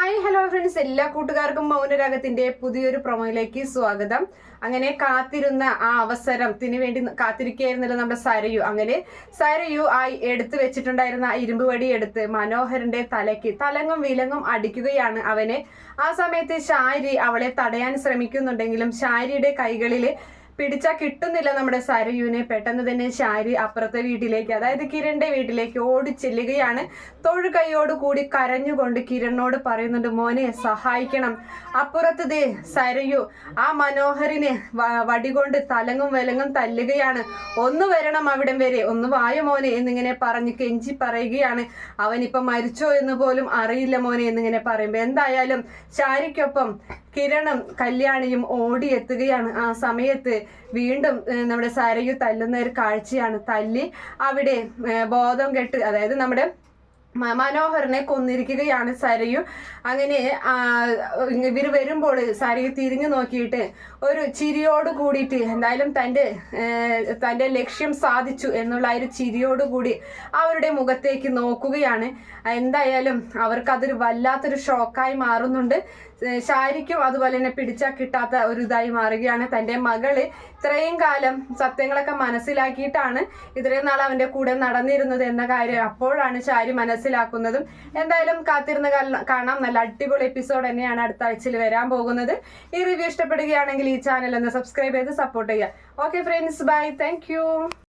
Hi hello friends എല്ലാ കൂട്ടുകാർക്കും മൗനരാഗത്തിന്റെ പുതിയൊരു പ്രൊമോയിലേക്ക് സ്വാഗതം. അങ്ങനെ കാത്തിരുന്ന ആ അവസരത്തിന് വേണ്ടി കാത്തിരിക്കുകയായിരുന്നല്ലോ നമ്മുടെ സരയു. അങ്ങനെ സരയു ആ എടുത്തു വെച്ചിട്ടുണ്ടായിരുന്ന ആ ഇരുമ്പ് വടി എടുത്ത് മനോഹരന്റെ തലയ്ക്ക് തലങ്ങും വിലങ്ങും അടിക്കുകയാണ് അവനെ. ആ സമയത്ത് ഷാരി അവളെ തടയാൻ ശ്രമിക്കുന്നുണ്ടെങ്കിലും ഷാരിയുടെ കൈകളിൽ പിടിച്ചാൽ കിട്ടുന്നില്ല നമ്മുടെ സരയുവിനെ. പെട്ടെന്ന് തന്നെ ശാരി അപ്പുറത്തെ വീട്ടിലേക്ക് അതായത് കിരണിന്റെ വീട്ടിലേക്ക് ഓടി ചെല്ലുകയാണ് തൊഴു കൈയോട് കൂടി കരഞ്ഞുകൊണ്ട് കിരണിനോട് പറയുന്നുണ്ട് മോനെ സഹായിക്കണം. അപ്പുറത്ത് ദേ സരയു ആ മനോഹരിനെ വടികൊണ്ട് തലങ്ങും വിലങ്ങും തല്ലുകയാണ്. ഒന്ന് വരണം അവിടം വരെ. ഒന്ന് വായ മോനെ എന്നിങ്ങനെ പറഞ്ഞ് കെഞ്ചി പറയുകയാണ്. അവനിപ്പം മരിച്ചോ എന്ന് പോലും അറിയില്ല മോനെ എന്നിങ്ങനെ പറയുമ്പോൾ എന്തായാലും ഷാരിക്കൊപ്പം കിരണും കല്യാണിയും ഓടിയെത്തുകയാണ്. ആ സമയത്ത് വീണ്ടും നമ്മുടെ സരയു തല്ലുന്ന ഒരു കാഴ്ചയാണ് തല്ലി. അവിടെ ബോധം കെട്ട് അതായത് നമ്മുടെ മനോഹരനെ കൊന്നിരിക്കുകയാണ് സരയു. അങ്ങനെ ഇവർ വരുമ്പോൾ സരയു തിരിഞ്ഞു നോക്കിയിട്ട് ഒരു ചിരിയോട് കൂടിയിട്ട് എന്തായാലും തന്റെ തന്റെ ലക്ഷ്യം സാധിച്ചു എന്നുള്ള ഒരു ചിരിയോട് കൂടി അവരുടെ മുഖത്തേക്ക് നോക്കുകയാണ്. എന്തായാലും അവർക്കതൊരു വല്ലാത്തൊരു ഷോക്കായി മാറുന്നുണ്ട്. ശാരിക്കും അതുപോലെ തന്നെ പിടിച്ചാൽ കിട്ടാത്ത ഒരു ഇതായി മാറുകയാണ് തന്റെ മകൾ. ഇത്രയും കാലം സത്യങ്ങളൊക്കെ മനസ്സിലാക്കിയിട്ടാണ് ഇത്രയും നാൾ അവന്റെ കൂടെ നടന്നിരുന്നത് എന്ന കാര്യം അപ്പോഴാണ് ചാരി മനസ്സിലാക്കുന്നതും. എന്തായാലും കാത്തിരുന്ന് കാണാം. നല്ല അടിപൊളി എപ്പിസോഡ് തന്നെയാണ് അടുത്ത ആഴ്ചയിൽ വരാൻ പോകുന്നത്. ഈ റിവ്യൂ ഇഷ്ടപ്പെടുകയാണെങ്കിൽ ഈ ചാനൽ ഒന്ന് സബ്സ്ക്രൈബ് ചെയ്ത് സപ്പോർട്ട് ചെയ്യുക. Okay friends bye thank